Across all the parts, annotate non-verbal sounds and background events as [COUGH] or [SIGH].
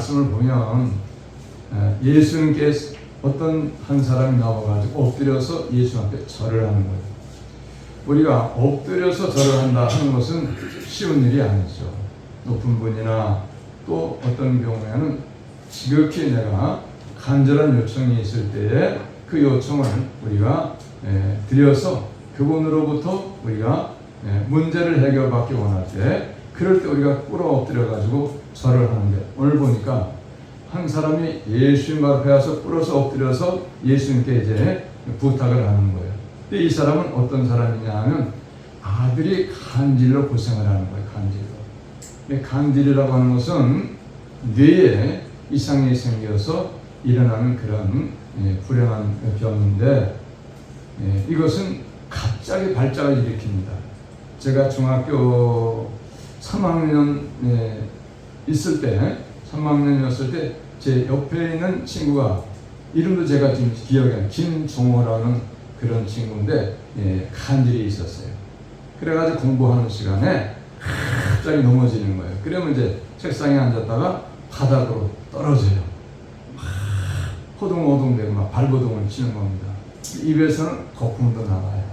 말씀을 보면 예수님께서 어떤 한 사람이 나와가지고 엎드려서 예수 앞에 절을 하는 거예요. 우리가 엎드려서 절을 한다 하는 것은 쉬운 일이 아니죠. 높은 분이나 또 어떤 경우에는 지극히 내가 간절한 요청이 있을 때에 그 요청을 우리가 예, 드려서 그분으로부터 우리가 예, 문제를 해결받기 원할 때 그럴 때 우리가 꿇어 엎드려 가지고 절을 하는데 오늘 보니까 한 사람이 예수님 앞에 와서 꿇어서 엎드려서 예수님께 이제 부탁을 하는 거예요. 근데 이 사람은 어떤 사람이냐 하면 아들이 간질로 고생을 하는 거예요. 간질로. 간질이라고 하는 것은 뇌에 이상이 생겨서 일어나는 그런 예, 불행한 병인데 예, 이것은 갑자기 발작을 일으킵니다. 제가 중학교 3학년 에 있을 때 3학년이었을 때 제 옆에 있는 친구가 이름도 제가 지금 기억이 안 김종호라는 그런 친구인데 예, 간질이 있었어요. 그래가지고 공부하는 시간에 갑자기 넘어지는 거예요. 그러면 이제 책상에 앉았다가 바닥으로 떨어져요. 막 호동호동되고 막 발버둥을 치는 겁니다. 입에서는 거품도 나와요.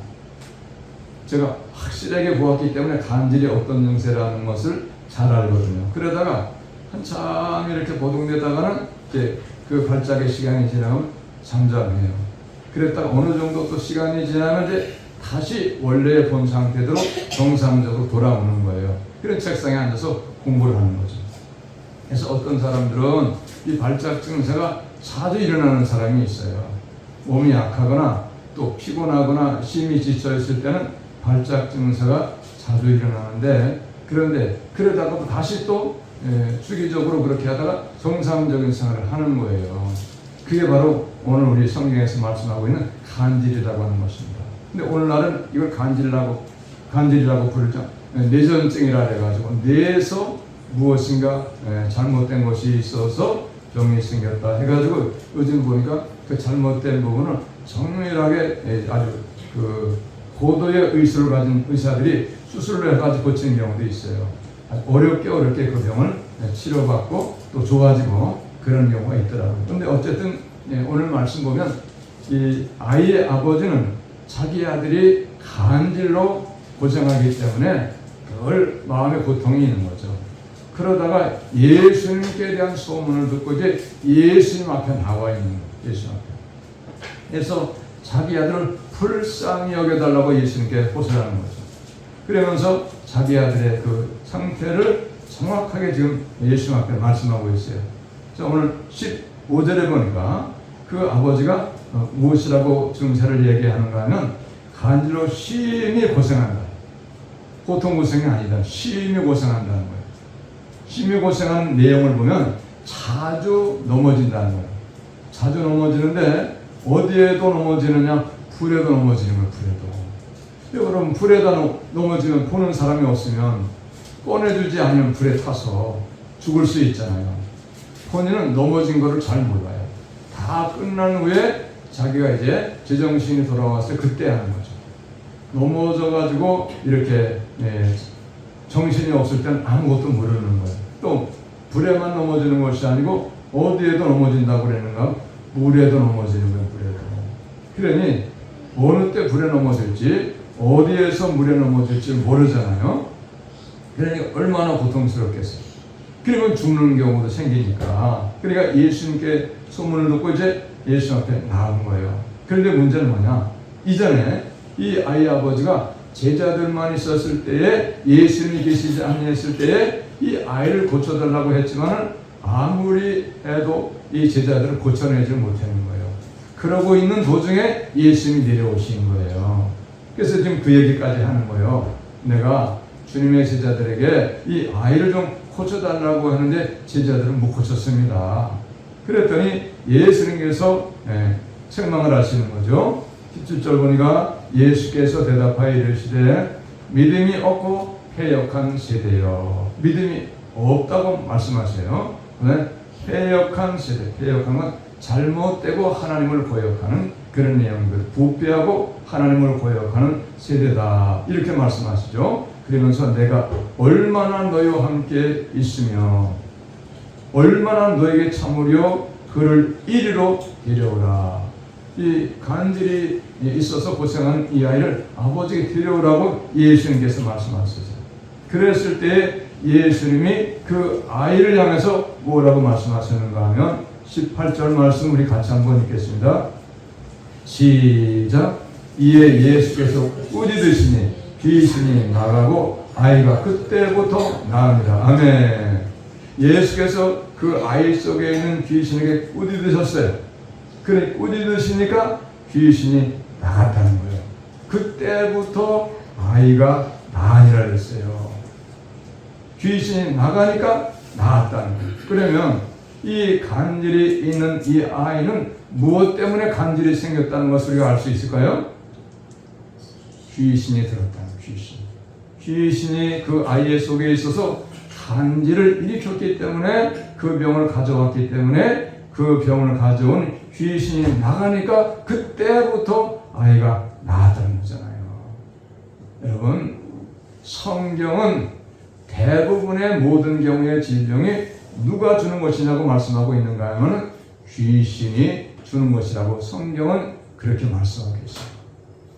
제가 확실하게 보았기 때문에 간질이 어떤 증세라는 것을 잘 알거든요. 그러다가 한참 이렇게 보동되다가는 이제 그 발작의 시간이 지나면 잠잠해요. 그랬다가 어느 정도 또 시간이 지나면 이제 다시 원래의 본 상태대로 정상적으로 돌아오는 거예요. 그런 책상에 앉아서 공부를 하는 거죠. 그래서 어떤 사람들은 이 발작 증세가 자주 일어나는 사람이 있어요. 몸이 약하거나 또 피곤하거나 심히 지쳐 있을 때는 발작 증세가 자주 일어나는데 그런데 그러다가 또 다시 또 예, 주기적으로 그렇게 하다가 정상적인 생활을 하는 거예요. 그게 바로 오늘 우리 성경에서 말씀하고 있는 간질이라고 하는 것입니다. 근데 오늘날은 이걸 간질이라고 간질이라고 부르죠. 예, 뇌전증이라 해가지고 뇌에서 무엇인가 예, 잘못된 것이 있어서 병이 생겼다 해가지고 요즘 보니까 그 잘못된 부분을 정밀하게 예, 아주 그 고도의 의술을 가진 의사들이 수술을 해가지고 고치는 경우도 있어요. 어렵게 어렵게 그 병을 예, 치료받고 또 좋아지고 그런 경우가 있더라고요. 근데 어쨌든 예, 오늘 말씀 보면 이 아이의 아버지는 자기 아들이 간질로 고생하기 때문에 늘 마음의 고통이 있는 거죠. 그러다가 예수님께 대한 소문을 듣고 이제 예수님 앞에 나와 있는 거예요. 예수님 앞에. 그래서 자기 아들을 불쌍히 여겨달라고 예수님께 호소하는 거죠. 그러면서 자기 아들의 그 상태를 정확하게 지금 예수님 앞에 말씀하고 있어요. 자, 오늘 15절에 보니까 그 아버지가 어, 무엇이라고 증세를 얘기하는가 하면 간지로 심히 고생한다. 보통 고생이 아니다. 심히 고생한다는 거예요. 심히 고생하는 내용을 보면 자주 넘어진다는 거예요. 자주 넘어지는데 어디에도 넘어지느냐? 불에도 넘어지는 거예요. 불에도. 여러분 불에다 넘어지면 보는 사람이 없으면 꺼내주지 않으면 불에 타서 죽을 수 있잖아요. 본인은 넘어진 거를 잘 몰라요. 다 끝난 후에 자기가 이제 제정신이 돌아왔을 때 그때 하는 거죠. 넘어져가지고 이렇게 예, 정신이 없을 때는 아무것도 모르는 거예요. 또 불에만 넘어지는 것이 아니고 어디에도 넘어진다고 그러는가? 물에도 넘어지는 거예요. 물에도. 그러니 어느 때 불에 넘어질지 어디에서 물에 넘어질지 모르잖아요. 그러니까 얼마나 고통스럽겠어요. 그러면 죽는 경우도 생기니까. 그러니까 예수님께 소문을 듣고 이제 예수 앞에 나온 거예요. 그런데 문제는 뭐냐? 이전에 이 아이 아버지가 제자들만 있었을 때에 예수님이 계시지 아니했을 때에 이 아이를 고쳐달라고 했지만 아무리 해도 이 제자들을 고쳐내지 못하는 거예요. 그러고 있는 도중에 예수님이 내려오신 거예요. 그래서 지금 그 얘기까지 하는 거예요. 내가 주님의 제자들에게 이 아이를 좀 고쳐달라고 하는데 제자들은 못 고쳤습니다. 그랬더니 예수님께서 예, 책망을 하시는 거죠. 17절 보니까 예수께서 대답하여 이르시되 믿음이 없고 패역한 세대요. 믿음이 없다고 말씀하세요. 네? 패역한 세대. 패역한 건 잘못되고 하나님을 고역하는 그런 내용들. 부패하고 하나님을 고역하는 세대다. 이렇게 말씀하시죠. 그러면서 내가 얼마나 너희와 함께 있으며 얼마나 너에게 참으려 그를 이리로 데려오라. 이 간질이 있어서 고생하는 이 아이를 아버지에게 데려오라고 예수님께서 말씀하셨어요. 그랬을 때 예수님이 그 아이를 향해서 뭐라고 말씀하셨는가 하면 18절 말씀 우리 같이 한번 읽겠습니다. 시작. 이에 예수께서 꾸짖으시니 귀신이 나가고 아이가 그때부터 나옵니다. 아멘. 예수께서 그 아이 속에 있는 귀신에게 꾸짖으셨어요. 그래 꾸짖으시니까 귀신이 나갔다는 거예요. 그때부터 아이가 나으니라 그랬어요. 귀신이 나가니까 나았다는 거예요. 그러면 이 간질이 있는 이 아이는 무엇 때문에 간질이 생겼다는 것을 우리가 알 수 있을까요? 귀신이 들었다는. 귀신. 귀신이 그 아이의 속에 있어서 간질을 일으켰기 때문에 그 병을 가져왔기 때문에 그 병을 가져온 귀신이 나가니까 그때부터 아이가 나았다는 거잖아요. 여러분, 성경은 대부분의 모든 경우의 질병이 누가 주는 것이냐고 말씀하고 있는가 하면 귀신이 주는 것이라고 성경은 그렇게 말씀하고 있어요.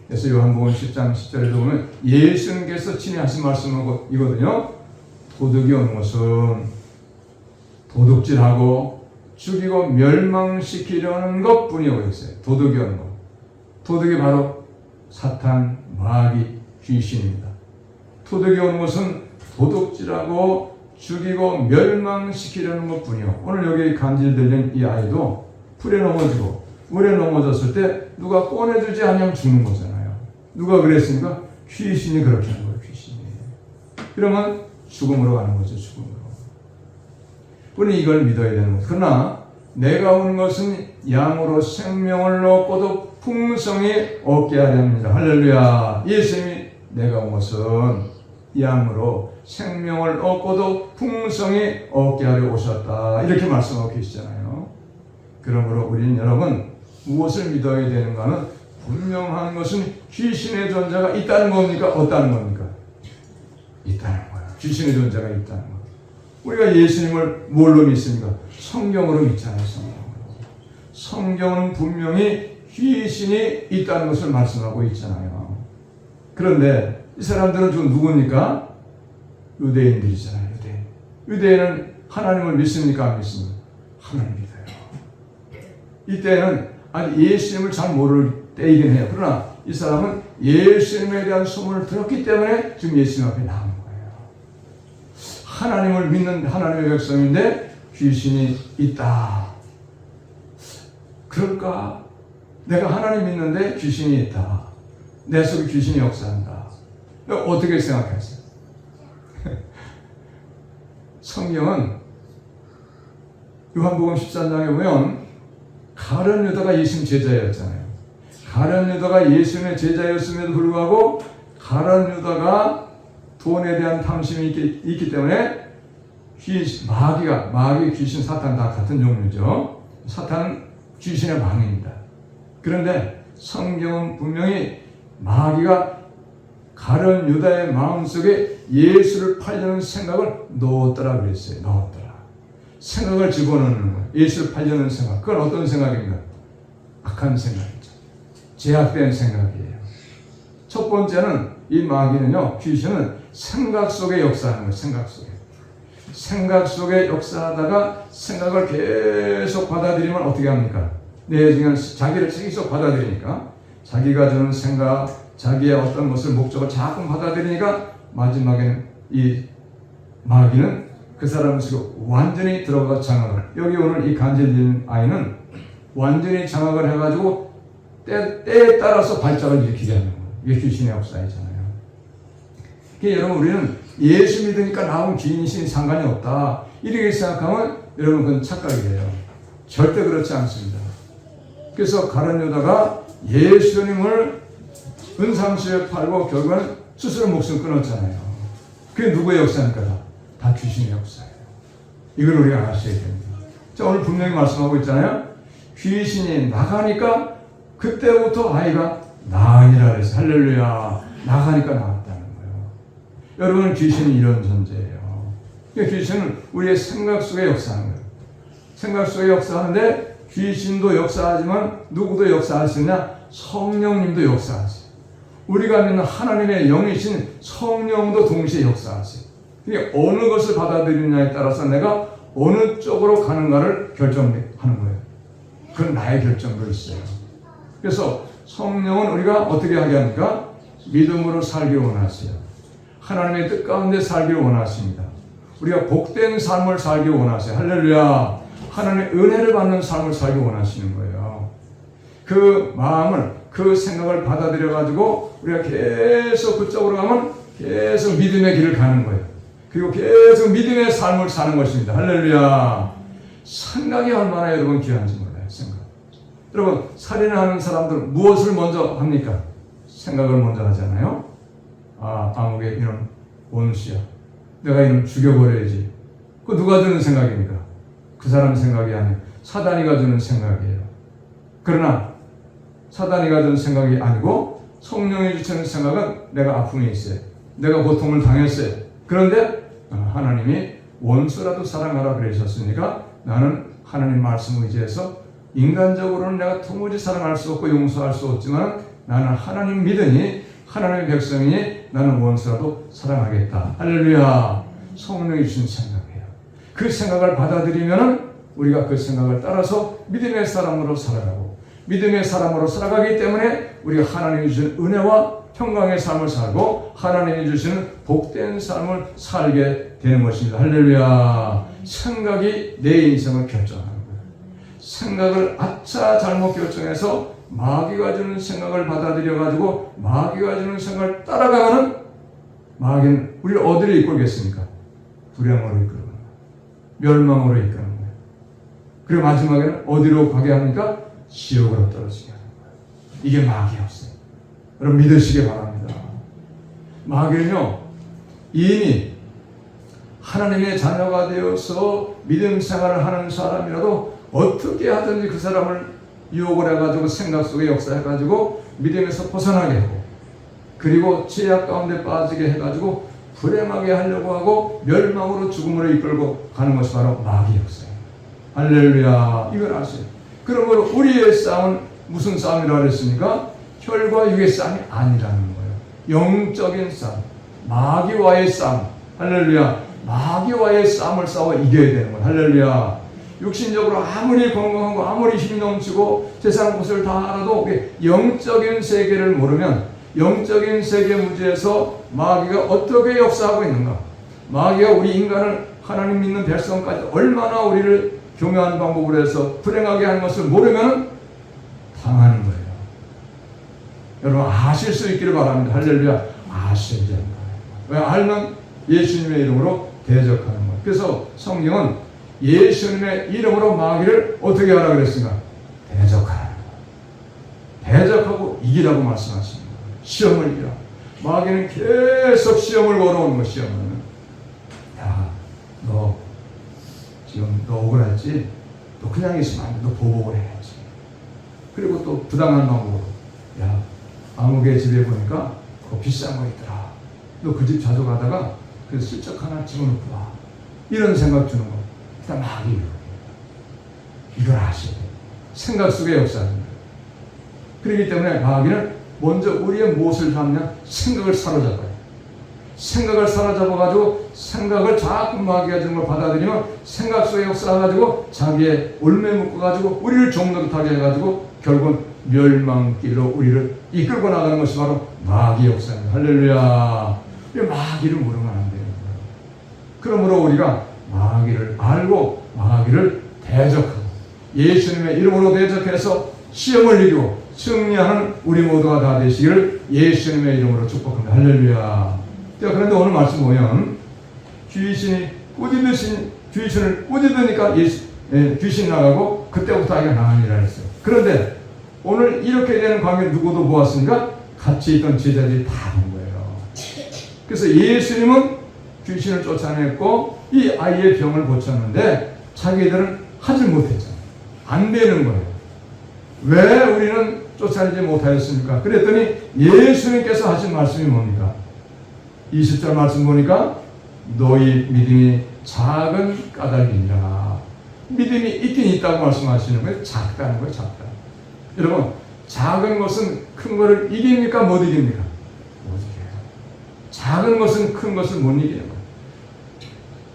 그래서 요한복음 10장 10절에도 보면 예수님께서 친히 하신 말씀이거든요. 도둑이 오는 것은 도둑질하고 죽이고 멸망시키려는 것 뿐이라고 했어요. 도둑이 오는 것. 도둑이 바로 사탄, 마귀, 귀신입니다. 도둑이 오는 것은 도둑질하고 죽이고 멸망시키려는 것 뿐이요. 오늘 여기 간질들린 이 아이도 풀에 넘어지고 물에 넘어졌을 때 누가 꺼내주지 않으면 죽는 거잖아요. 누가 그랬습니까? 귀신이 그렇게 하는 거예요. 귀신이. 그러면 죽음으로 가는 거죠. 죽음으로. 우리 이걸 믿어야 되는 거죠. 그러나 내가 온 것은 양으로 생명을 얻고도 풍성히 얻게 하려 합니다. 할렐루야. 예수님이 내가 온 것은 양으로 생명을 얻고도 풍성히 얻게 하려 오셨다. 이렇게 말씀하고 계시잖아요. 그러므로 우리는 여러분 무엇을 믿어야 되는가는 분명한 것은 귀신의 존재가 있다는 겁니까? 없다는 겁니까? 있다는 거예요. 귀신의 존재가 있다는 거. 우리가 예수님을 뭘로 믿습니까? 성경으로 믿잖아요. 성경으로. 성경 은 분명히 귀신이 있다는 것을 말씀하고 있잖아요. 그런데 이 사람들은 지금 누굽니까? 유대인들이잖아요. 유대인. 유대인은 하나님을 믿습니까? 안 믿습니까? 하나님 믿어요. 이때는 아직 예수님을 잘 모를 때이긴 해요. 그러나 이 사람은 예수님에 대한 소문을 들었기 때문에 지금 예수님 앞에 나온 거예요. 하나님을 믿는 하나님의 백성인데 귀신이 있다. 그럴까? 내가 하나님 믿는데 귀신이 있다. 내 속에 귀신이 역사한다. 어떻게 생각하세요? [LAUGHS] 성경은 요한복음 13장에 보면 가련 유다가 예수님 제자였잖아요. 가련 유다가 예수님의 제자였음에도 불구하고 가련 유다가 돈에 대한 탐심이 있기, 있기 때문에 귀 마귀가 마귀 귀신 사탄 다 같은 종류죠. 사탄은 귀신의 왕입니다. 그런데 성경은 분명히 마귀가 가련 유다의 마음속에 예수를 팔려는 생각을 넣었더라 그랬어요. 넣었더라. 생각을 집어넣는 거예요. 예수를 팔려는 생각. 그건 어떤 생각입니까? 악한 생각이죠. 제약된 생각이에요. 첫 번째는 이 마귀는요, 귀신은 생각 속에 역사하는 거예요. 생각 속에. 생각 속에 역사하다가 생각을 계속 받아들이면 어떻게 합니까? 내 중에 자기를 계속 받아들이니까 자기가 주는 생각, 자기의 어떤 것을 목적을 자꾸 받아들이니까 마지막에는 이 마귀는 그 사람 속에 완전히 들어가 장악을. 여기 오늘 이 간질린 아이는 완전히 장악을 해가지고 때, 때에 따라서 발작을 일으키게 하는 거예요. 이게 귀신의 역사이잖아요. 그러니까 여러분 우리는 예수 믿으니까 나온 귀신이 상관이 없다. 이렇게 생각하면 여러분 그건 착각이에요. 절대 그렇지 않습니다. 그래서 가련 유다가 예수님을 은삼수에 팔고 결국은 스스로 목숨 끊었잖아요. 그게 누구의 역사입니까? 다, 다 귀신의 역사예요. 이걸 우리가 아셔야 됩니다. 자, 오늘 분명히 말씀하고 있잖아요. 귀신이 나가니까 그때부터 아이가 나으니라 그래서 할렐루야 나가니까 나았다는 거예요. 여러분 귀신이 이런 존재예요. 그러니까 귀신은 우리의 생각 속에 역사하는 거예요. 생각 속에 역사하는데 귀신도 역사하지만 누구도 역사할 수 있냐? 성령님도 역사하세요. 우리가 믿는 하나님의 영이신 성령도 동시에 역사하세요. 그러니까 어느 것을 받아들이느냐에 따라서 내가 어느 쪽으로 가는가를 결정하는 거예요. 그건 나의 결정도 있어요. 그래서 성령은 우리가 어떻게 하게 합니까? 믿음으로 살기 원하세요. 하나님의 뜻 가운데 살기 원하십니다. 우리가 복된 삶을 살기 원하세요. 할렐루야. 하나님의 은혜를 받는 삶을 살기 원하시는 거예요. 그 마음을, 그 생각을 받아들여 가지고 우리가 계속 그쪽으로 가면 계속 믿음의 길을 가는 거예요. 그리고 계속 믿음의 삶을 사는 것입니다. 할렐루야. 생각이 얼마나 여러분 귀한지 몰라요. 여러분 살인하는 사람들 무엇을 먼저 합니까? 생각을 먼저 하잖아요. 아, 아무개 이놈 원수야. 내가 이놈 죽여버려야지. 그 누가 주는 생각입니까? 그 사람 생각이 아니에요. 사단이가 주는 생각이에요. 그러나 사단이가 주는 생각이 아니고 성령이 주시는 생각은 내가 아픔이 있어요. 내가 고통을 당했어요. 그런데 어, 하나님이 원수라도 사랑하라 그러셨으니까 나는 하나님 말씀 의지해서 인간적으로는 내가 도무지 사랑할 수 없고 용서할 수 없지만 나는 하나님 믿으니 하나님의 백성이니 나는 원수라도 사랑하겠다. 할렐루야. 성령이 주신 생각이에요. 그 생각을 받아들이면 우리가 그 생각을 따라서 믿음의 사람으로 살아가고 믿음의 사람으로 살아가기 때문에 우리가 하나님이 주신 은혜와 평강의 삶을 살고 하나님이 주시는 복된 삶을 살게 되는 것입니다. 할렐루야. 생각이 내 인생을 거예요. 생각을 아차 잘못 결정해서 마귀가 주는 생각을 받아들여 가지고 마귀가 주는 생각을 따라가는 마귀는 우리를 어디로 이끌겠습니까? 불행으로 이끌고 멸망으로 이끄는 거예요. 그리고 마지막에는 어디로 가게 합니까? 지옥으로 떨어지게 하는 거예요. 이게 마귀였어요. 여러분 믿으시기 바랍니다. 마귀는요 이미 하나님의 자녀가 되어서 믿음 생활을 하는 사람이라도 어떻게 하든지 그 사람을 유혹을 해가지고 생각 속에 역사해가지고 믿음에서 벗어나게 하고 그리고 죄악 가운데 빠지게 해가지고 불행하게 하려고 하고 멸망으로 죽음으로 이끌고 가는 것이 바로 마귀 역사예요. 할렐루야. 이걸 아세요. 그러므로 우리의 싸움은 무슨 싸움이라고 그랬습니까? 혈과 육의 싸움이 아니라는 거예요. 영적인 싸움. 마귀와의 싸움. 할렐루야. 마귀와의 싸움을 싸워 이겨야 되는 거예요. 할렐루야. 육신적으로 아무리 건강하고 아무리 힘이 넘치고 세상 것을 다 알아도 영적인 세계를 모르면 영적인 세계 문제에서 마귀가 어떻게 역사하고 있는가? 마귀가 우리 인간을 하나님 믿는 백성까지 얼마나 우리를 교묘한 방법으로 해서 불행하게 하는 것을 모르면 당하는 거예요. 여러분 아실 수 있기를 바랍니다. 할렐루야. 아셔야 된다. 왜 알면 예수님의 이름으로 대적하는 거예요. 그래서 성경은 예수님의 이름으로 마귀를 어떻게 하라 그랬습니까? 대적하라. 대적하고 이기라고 말씀하십니다. 시험을 이기라. 마귀는 계속 시험을 걸어오는 거 시험은. 야, 너 지금 너 억울하지? 너 그냥 있으면 안 돼. 너 보복을 해야지. 그리고 또 부당한 방법으로. 야, 아무개 집에 보니까 그 비싼 거 있더라. 너 그 집 자주 가다가 그 슬쩍 하나 집어넣고 와. 이런 생각 주는 거. 일단 마귀. 이걸 아셔야 돼. 생각 속의 역사입니다. 그렇기 때문에 마귀는 먼저 우리의 무엇을 잡냐? 생각을 사로잡아요. 생각을 사로잡아가지고 생각을 자꾸 마귀가 주는 걸 받아들이면 생각 속의 역사가지고 자기의 올매 묶어가지고 우리를 종노릇하게 해가지고 결국은 멸망길로 우리를 이끌고 나가는 것이 바로 마귀 역사입니다. 할렐루야. 이 마귀를 모르면 안 돼요. 그러므로 우리가 마귀를 알고 마귀를 대적하고 예수님의 이름으로 대적해서 시험을 이기고 승리하는 우리 모두가 다 되시기를 예수님의 이름으로 축복합니다. 할렐루야. 자, 그런데 오늘 말씀 보면 귀신이 꾸짖으신 귀신을 꾸짖으니까 예수, 예, 귀신 나가고 그때부터 아이가 나가니라 했어요. 그런데 오늘 이렇게 되는 관계 누구도 보았습니까? 같이 있던 제자들이 다 본 거예요. 그래서 예수님은 귀신을 쫓아냈고 이 아이의 병을 고쳤는데 자기들은 하지 못했잖아요. 안 되는 거예요. 왜 우리는 쫓아내지 못하였습니까? 그랬더니 예수님께서 하신 말씀이 뭡니까? 20절 말씀 보니까 너희 믿음이 작은 까닭이니라. 믿음이 있긴 있다고 말씀하시는 거예요. 작다는 거예요. 작다. 여러분 작은 것은 큰 것을 이깁니까? 못 이깁니까? 못 이겨요. 작은 것은 큰 것을 못 이기는 거예요.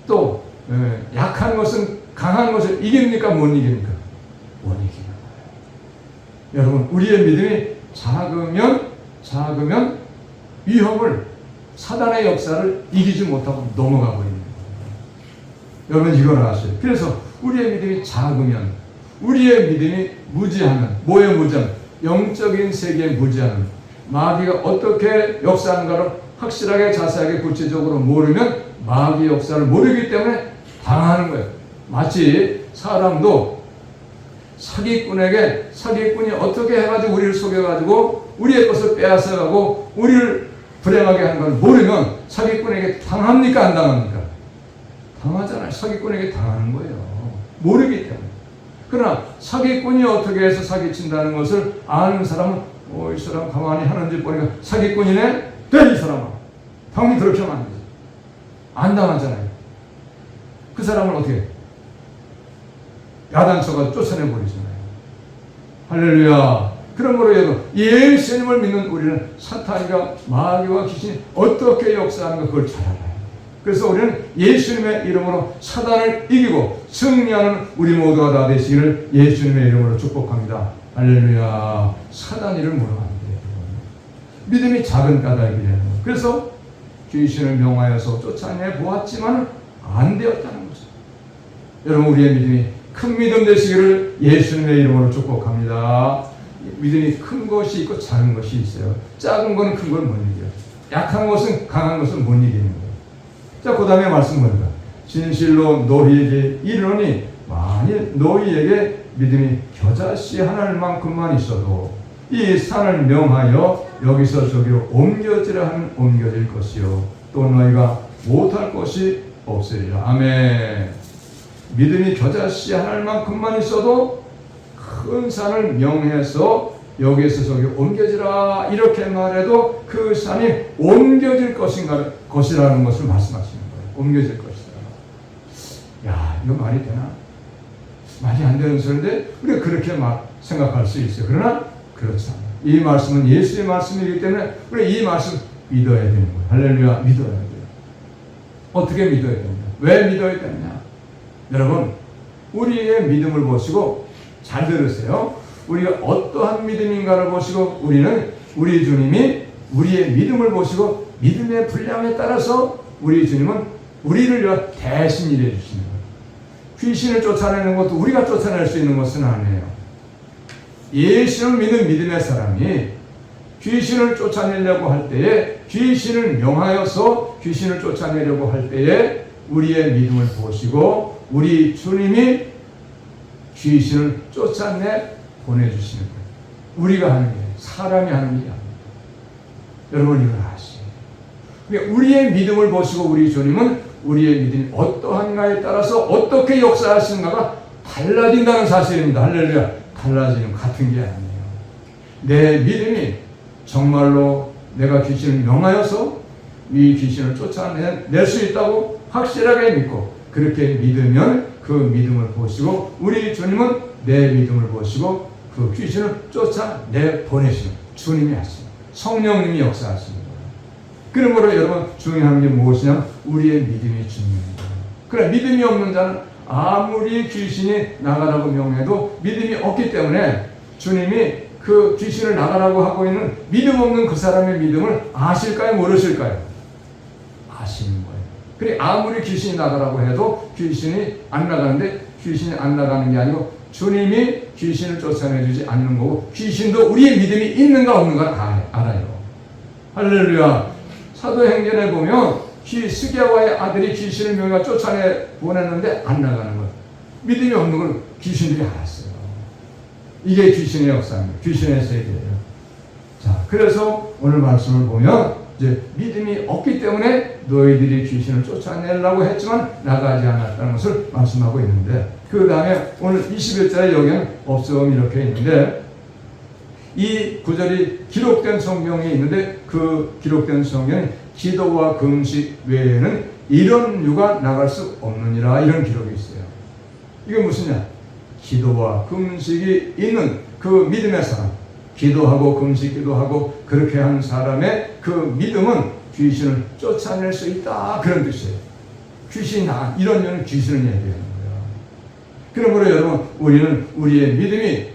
또 예, 약한 것은 강한 것을 이깁니까? 못 이깁니까? 못 이기는 거예요. 여러분 우리의 믿음이 작으면 작으면 위험을 사단의 역사를 이기지 못하고 넘어가고 있는 거예요. 여러분 이걸 아세요. 그래서 우리의 믿음이 작으면 우리의 믿음이 무지하면 뭐에 무지하면 영적인 세계에 무지하면 마귀가 어떻게 역사하는가를 확실하게 자세하게 구체적으로 모르면 마귀 역사를 모르기 때문에 당하는 거예요. 마치 사람도 사기꾼에게 사기꾼이 어떻게 해가지고 우리를 속여가지고 우리의 것을 빼앗아가고 우리를 불행하게 하는 걸 모르면 사기꾼에게 당합니까 안 당합니까? 당하잖아요. 사기꾼에게 당하는 거예요. 모르기 때문에. 그러나 사기꾼이 어떻게 해서 사기친다는 것을 아는 사람은 어, 이 사람 가만히 하는지 보니까 사기꾼이네? 돼, 이 사람아. 당연히 그렇게 하면 안 되지. 안 당하잖아요. 그 사람을 어떻게 야단 쳐가 쫓아내 버리잖아요. 할렐루야. 그러므로 여러분, 예수님을 믿는 우리는 사탄과 마귀와 귀신이 어떻게 역사하는가 그걸 잘 알아요. 그래서 우리는 예수님의 이름으로 사단을 이기고 승리하는 우리 모두가 다 되시기를 예수님의 이름으로 축복합니다. 할렐루야. 사단 이를 물어갑니다. 믿음이 작은 까닭이라는 거. 그래서 귀신을 명하여서 쫓아내 보았지만 안 되었다는 거죠. 여러분 우리의 믿음이 큰 믿음 되시기를 예수님의 이름으로 축복합니다. 믿음이 큰 것이 있고 작은 것이 있어요. 작은 거는 큰걸 못 이겨요. 약한 것은 강한 것을 못 이기는 거예요. 자, 그 다음에 말씀 보니까 진실로 너희에게 이르노니 만일 너희에게 믿음이 겨자씨 하나만큼만 있어도 이 산을 명하여 여기서 저기로 옮겨지라 하면 옮겨질 것이요 또 너희가 못할 것이 없으리라 아멘 믿음이 겨자씨 하나만큼만 있어도 큰 산을 명해서 여기에서 저기 옮겨지라 이렇게 말해도 그 산이 옮겨질 것인가 것이라는 것을 말씀하시는 거예요. 옮겨질 것이다. 야 이거 말이 되나? 말이 안 되는 소리인데 우리가 그렇게 막 생각할 수 있어요. 그러나 않아요. 이 말씀은 예수의 말씀이기 때문에 우리 이 말씀 믿어야 되는 거예요. 할렐루야 믿어야 돼요. 어떻게 믿어야 되냐? 왜 믿어야 되느냐? 여러분 우리의 믿음을 보시고 잘 들으세요. 우리가 어떠한 믿음인가를 보시고 우리는 우리 주님이 우리의 믿음을 보시고 믿음의 분량에 따라서 우리 주님은 우리를 대신 일해 주시는 거예요. 귀신을 쫓아내는 것도 우리가 쫓아낼 수 있는 것은 아니에요. 예수를 믿는 믿음의 사람이 귀신을 쫓아내려고 할 때에 귀신을 명하여서 귀신을 쫓아내려고 할 때에 우리의 믿음을 보시고 우리 주님이 귀신을 쫓아내 보내주시는 거예요. 우리가 하는 게 사람이 하는 게 아닙니다. 여러분 이걸 아시죠? 그러니까 우리의 믿음을 보시고 우리 주님은 우리의 믿음이 어떠한가에 따라서 어떻게 역사하시는가가 달라진다는 사실입니다. 할렐루야. 달라지는 같은 게 아니에요. 내 믿음이 정말로 내가 귀신을 명하여서 이 귀신을 쫓아낼 수 있다고 확실하게 믿고 그렇게 믿으면 그 믿음을 보시고 우리 주님은 내 믿음을 보시고 그 귀신을 쫓아내 보내시는 주님이 하시는 성령님이 역사하시는 거예요. 그러므로 여러분 중요한 게 무엇이냐? 우리의 믿음이 중요합니다. 그래 믿음이 없는 자는 아무리 귀신이 나가라고 명해도 믿음이 없기 때문에 주님이 그 귀신을 나가라고 하고 있는 믿음 없는 그 사람의 믿음을 아실까요? 모르실까요? 아시는 거예요. 그래 아무리 귀신이 나가라고 해도 귀신이 안 나가는데 귀신이 안 나가는 게 아니고 주님이 귀신을 쫓아내주지 않는 거고 귀신도 우리의 믿음이 있는가 없는가 알아요. 할렐루야. 사도행전에 보면 귀 스게와의 아들이 귀신을 명가 쫓아내 보냈는데 안 나가는 것. 믿음이 없는 걸 귀신들이 알았어요. 이게 귀신의 역사입니다. 귀신의 세계예요. 자, 그래서 오늘 말씀을 보면 이제 믿음이 없기 때문에 너희들이 귀신을 쫓아내려고 했지만 나가지 않았다는 것을 말씀하고 있는데 그 다음에 오늘 21절에 여기는 없음 이렇게 있는데 이 구절이 기록된 성경에 있는데 그 기록된 성경은 기도와 금식 외에는 이런 유가 나갈 수 없느니라 이런 기록이 있어요. 이게 무슨냐? 기도와 금식이 있는 그 믿음의 사람, 기도하고 금식 기도하고 그렇게 한 사람의 그 믿음은 귀신을 쫓아낼 수 있다 그런 뜻이에요. 귀신이 나 이런 면은 귀신을 얘기하는 거야. 그러므로 여러분 우리는 우리의 믿음이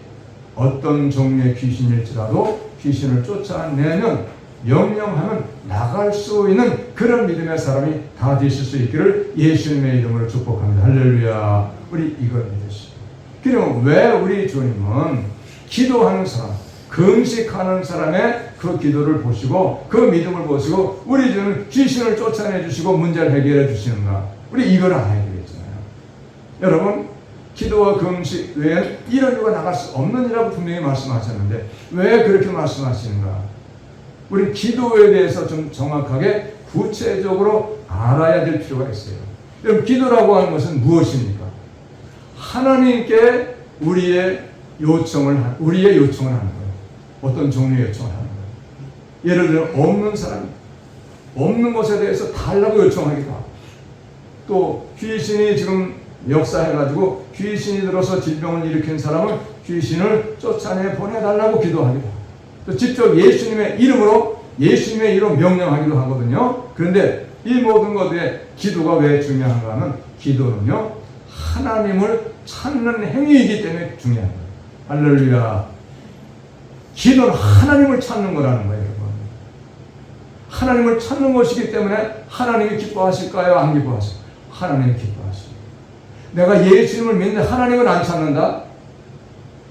어떤 종류의 귀신일지라도 귀신을 쫓아내면 명령하면 나갈 수 있는 그런 믿음의 사람이 다 되실 수 있기를 예수님의 이름으로 축복합니다. 할렐루야. 우리 이걸 믿으시오. 그러면 왜 우리 주님은 기도하는 사람, 금식하는 사람의 그 기도를 보시고 그 믿음을 보시고 우리 주는 귀신을 쫓아내 주시고 문제를 해결해 주시는가? 우리 이걸 알아야 되겠잖아요. 여러분 기도와 금식 외엔 이런 이유가 나갈 수 없느니라고 분명히 말씀하셨는데 왜 그렇게 말씀하시는가? 우리 기도에 대해서 좀 정확하게 구체적으로 알아야 될 필요가 있어요. 여러분 기도라고 하는 것은 무엇입니까? 하나님께 우리의 요청을 하- 우리의 요청을 하는 거예요. 어떤 종류의 요청을 하는 거예요. 예를 들어 없는 사람 없는 것에 대해서 달라고 요청하기도 하고 또 귀신이 지금 역사해가지고 귀신이 들어서 질병을 일으킨 사람은 귀신을 쫓아내 보내달라고 기도하기도 하고 또 직접 예수님의 이름으로 예수님의 이름으로 명령하기도 하거든요. 그런데 이 모든 것에 기도가 왜 중요한가 하면 기도는요 하나님을 찾는 행위이기 때문에 중요한 거예요. 할렐루야. 기도는 하나님을 찾는 거라는 거예요, 여러분. 하나님을 찾는 것이기 때문에 하나님이 기뻐하실까요? 안 기뻐하실까요? 하나님이 기뻐하십니다. 내가 예수님을 믿는데 하나님을 안 찾는다?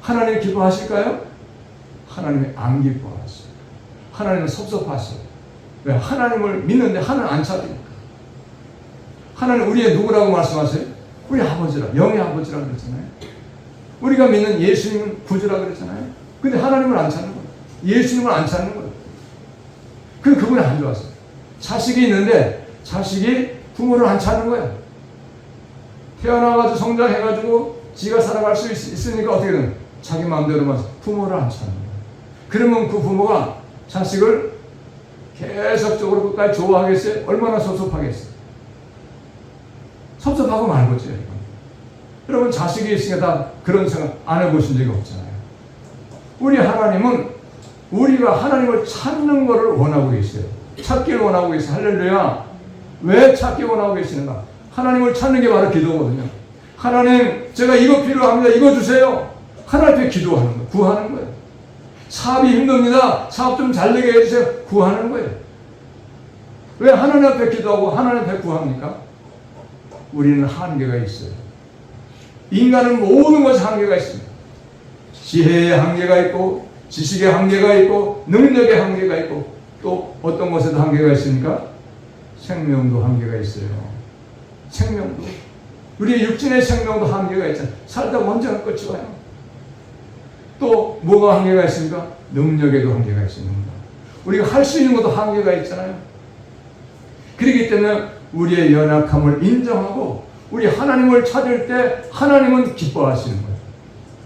하나님이 기뻐하실까요? 하나님이 안 기뻐하세요. 하나님은 섭섭하세요. 왜? 하나님을 믿는데 하나님 안 찾으니까. 하나님 우리의 누구라고 말씀하세요? 우리 아버지라, 영의 아버지라 그랬잖아요. 우리가 믿는 예수님은 구주라 그랬잖아요. 근데 하나님을 안 찾는 거예요. 예수님을 안 찾는 거예요. 그 그분이 안 좋았어요. 자식이 있는데 자식이 부모를 안 찾는 거예요. 태어나가지고 성장해가지고 지가 살아갈 수 있, 으니까 어떻게든 자기 마음대로만 부모를 안 찾는 거예요. 그러면 그 부모가 자식을 계속적으로 끝까지 좋아하겠어요? 얼마나 섭섭하겠어요? 섭섭하고 말고죠. 여러분. 자식이 있으니까 다 그런 생각 안 해보신 적이 없잖아요. 우리 하나님은 우리가 하나님을 찾는 것을 원하고 계세요. 찾기를 원하고 계세요. 할렐루야. 왜 찾기 원하고 계시는가? 하나님을 찾는 게 바로 기도거든요. 하나님, 제가 이거 필요합니다. 이거 주세요. 하나님 앞에 기도하는 거예요. 구하는 거예요. 사업이 힘듭니다. 사업 좀 잘 되게 해주세요. 구하는 거예요. 왜 하나님 앞에 기도하고 하나님 앞에 구합니까? 우리는 한계가 있어요. 인간은 모든 것에 한계가 있습니다. 지혜의 한계가 있고, 지식의 한계가 있고, 능력의 한계가 있고, 또 어떤 것에도 한계가 있습니까? 생명도 한계가 있어요. 생명도. 우리의 육신의 생명도 한계가 있잖아요. 살다 언제나 끝이 와요. 또 뭐가 한계가 있습니까? 능력에도 한계가 있습니다. 우리가 할 수 있는 것도 한계가 있잖아요. 그렇기 때문에 우리의 연약함을 인정하고 우리 하나님을 찾을 때 하나님은 기뻐하시는 거예요.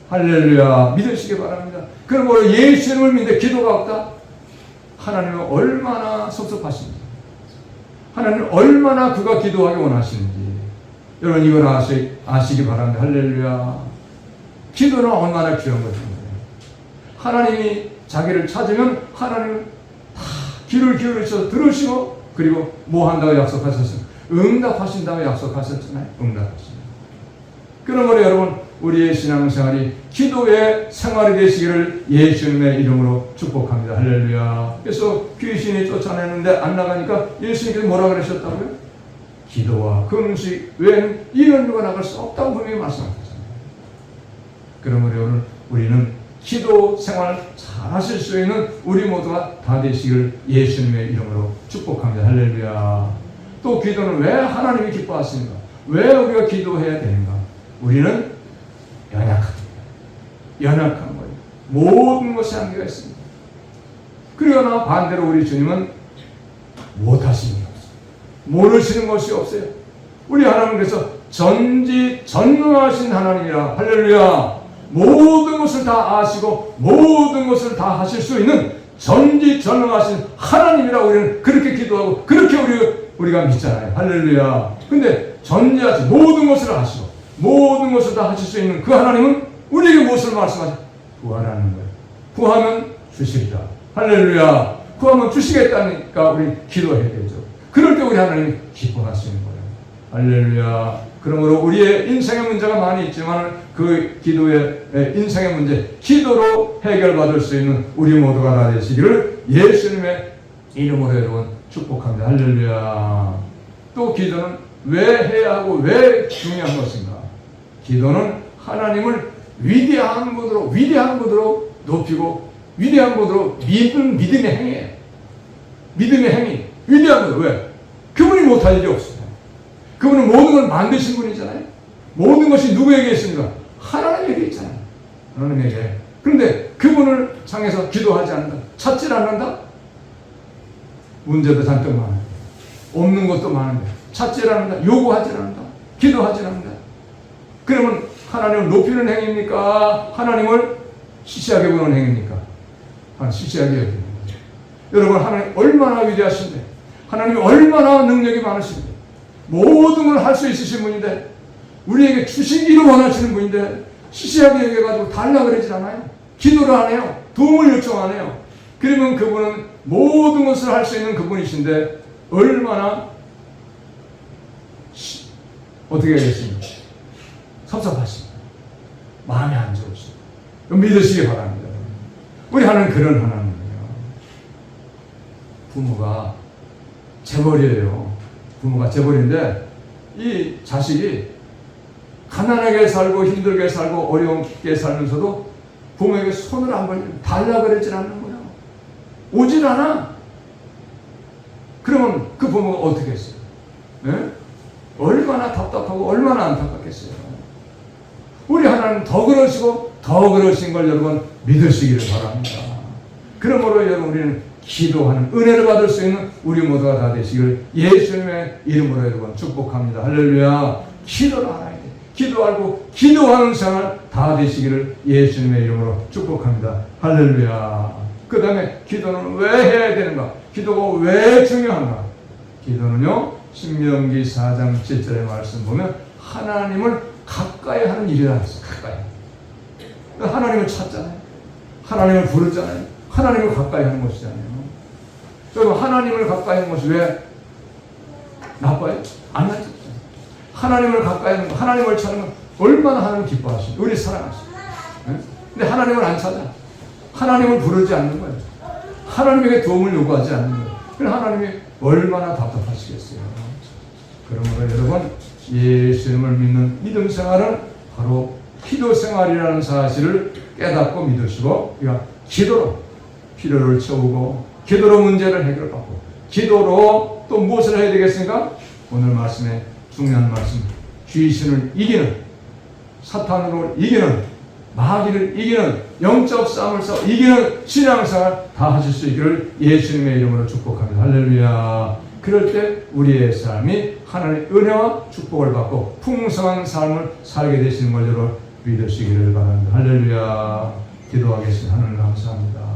할렐루야 믿으시기 바랍니다. 그러므로 예수님을 믿는데 기도가 없다? 하나님은 얼마나 섭섭하신지 하나님은 얼마나 그가 기도하기 원하시는지 여러분 이걸 아시, 아시기 바랍니다. 할렐루야 기도는 얼마나 귀한 것입니다. 하나님이 자기를 찾으면 하나님은 다 귀를 기울이셔서 들으시고 그리고 뭐 한다고 약속하셨습니다. 응답하신다고 약속하셨잖아요. 응답하신다. 그러므로 여러분 우리의 신앙생활이 기도의 생활이 되시기를 예수님의 이름으로 축복합니다. 할렐루야. 그래서 귀신이 쫓아내는데 안 나가니까 예수님께서 뭐라 그러셨다고요? 기도와 금식 외에는 이런 유가 나갈 수 없다고 분명히 말씀하셨잖아요. 그러므로 여러분 우리는 기도 생활 잘 하실 수 있는 우리 모두가 다 되시길 예수님의 이름으로 축복합니다. 할렐루야. 또 기도는 왜 하나님이 기뻐하십니까? 왜 우리가 기도해야 되는가? 우리는 연약합니다. 연약한 거예요. 모든 것에 한계가 있습니다. 그러나 반대로 우리 주님은 못하시는 게 없어요. 모르시는 것이 없어요. 우리 하나님께서 전지 전능하신 하나님이라 할렐루야. 모든 것을 다 아시고 모든 것을 다 하실 수 있는 전지전능하신 하나님이라고 우리는 그렇게 기도하고 그렇게 우리, 우리가 믿잖아요. 할렐루야. 근데 전지하시 모든 것을 하시고 모든 것을 다 하실 수 있는 그 하나님은 우리에게 무엇을 말씀하죠? 구하라는 거예요. 구하면 주시리라. 할렐루야. 구하면 주시겠다니까 우리 기도해야 되죠. 그럴 때 우리 하나님이 기뻐하시는 거예요. 할렐루야. 그러므로 우리의 인생의 문제가 많이 있지만 그 기도의 에, 인생의 문제, 기도로 해결받을 수 있는 우리 모두가 다 되시기를 예수님의 이름으로 여러분 축복합니다. 할렐루야. 또 기도는 왜 해야 하고 왜 중요한 것인가? 기도는 하나님을 위대한 분으로 위대한 분으로 높이고 위대한 분으로 믿음 믿음의 행위예요. 믿음의 행위. 위대한 분 왜? 그분이 못할 일이 없어요. 그분은 모든 걸 만드신 분이잖아요. 모든 것이 누구에게 있습니까? 하나님에게 있잖아요. 하나님에게. 그런데 그분을 향해서 기도하지 않는다. 찾질 않는다? 문제도 잔뜩 많아요. 없는 것도 많은데. 찾질 않는다. 요구하지 않는다. 기도하지 않는다. 그러면 하나님을 높이는 행위입니까? 하나님을 시시하게 보는 행위입니까? 아, 시시하게 여기는 거죠. 여러분, 하나님 얼마나 위대하신데, 하나님이 얼마나 능력이 많으신데, 모든 걸 할 수 있으신 분인데, 우리에게 주시기를 원하시는 분인데, 시시하게 여겨가지고 달라 그러질 않아요. 기도를 안 해요. 도움을 요청 안 해요. 그러면 그분은 모든 것을 할 수 있는 그분이신데, 얼마나, 시- 어떻게 하겠습니까? 섭섭하십니다. 마음이 안 좋으십니다. 믿으시기 바랍니다. 우리 하나님 그런 하나님이에요. 부모가 재벌이에요. 부모가 재벌인데 이 자식이 가난하게 살고 힘들게 살고 어렵게 살면서도 부모에게 손을 안 벌리고 달라 그러질 않는 거예요. 오질 않아. 그러면 그 부모가 어떻게 했어요? 예? 얼마나 답답하고 얼마나 안타깝겠어요. 우리 하나님 더 그러시고 더 그러신 걸 여러분 믿으시기를 바랍니다. 그러므로 여러분 우리는 기도하는 은혜를 받을 수 있는 우리 모두가 다 되시길 예수님의 이름으로 여러분 축복합니다. 할렐루야. 기도를 돼. 기도하고 기도하는 생활 다 되시기를 예수님의 이름으로 축복합니다. 할렐루야. 그 다음에 기도는 왜 해야 되는가? 기도가 왜 중요한가? 기도는요, 신명기 4장 7절의 말씀 보면 하나님을 가까이 하는 일이라 했어요. 가까이. 하나님을 찾잖아요. 하나님을 부르잖아요. 하나님을 가까이 하는 것이잖아요. 그리고 하나님을 가까이 하는 것이 왜 나빠요? 안 나죠. 하나님을 가까이 하는 거, 하나님을 찾는 건 얼마나 하나님 기뻐하시죠. 우리 사랑하시죠. 네? 근데 하나님을 안 찾아. 하나님을 부르지 않는 거예요. 하나님에게 도움을 요구하지 않는 거예요. 그럼 하나님이 얼마나 답답하시겠어요. 그러므로 여러분 예수님을 믿는 믿음 생활은 바로 기도 생활이라는 사실을 깨닫고 믿으시고 우리가 기도로 필요를 채우고 기도로 문제를 해결받고 기도로 또 무엇을 해야 되겠습니까? 오늘 말씀에 중요한 말씀 귀신을 이기는 사탄으로 이기는 마귀를 이기는 영적 싸움을 싸워 이기는 신앙생활 다 하실 수 있기를 예수님의 이름으로 축복합니다. 할렐루야. 그럴 때 우리의 삶이 하나님의 은혜와 축복을 받고 풍성한 삶을 살게 되시는 걸 여러분 믿으시기를 바랍니다. 할렐루야. 기도하겠습니다. 하나님 감사합니다.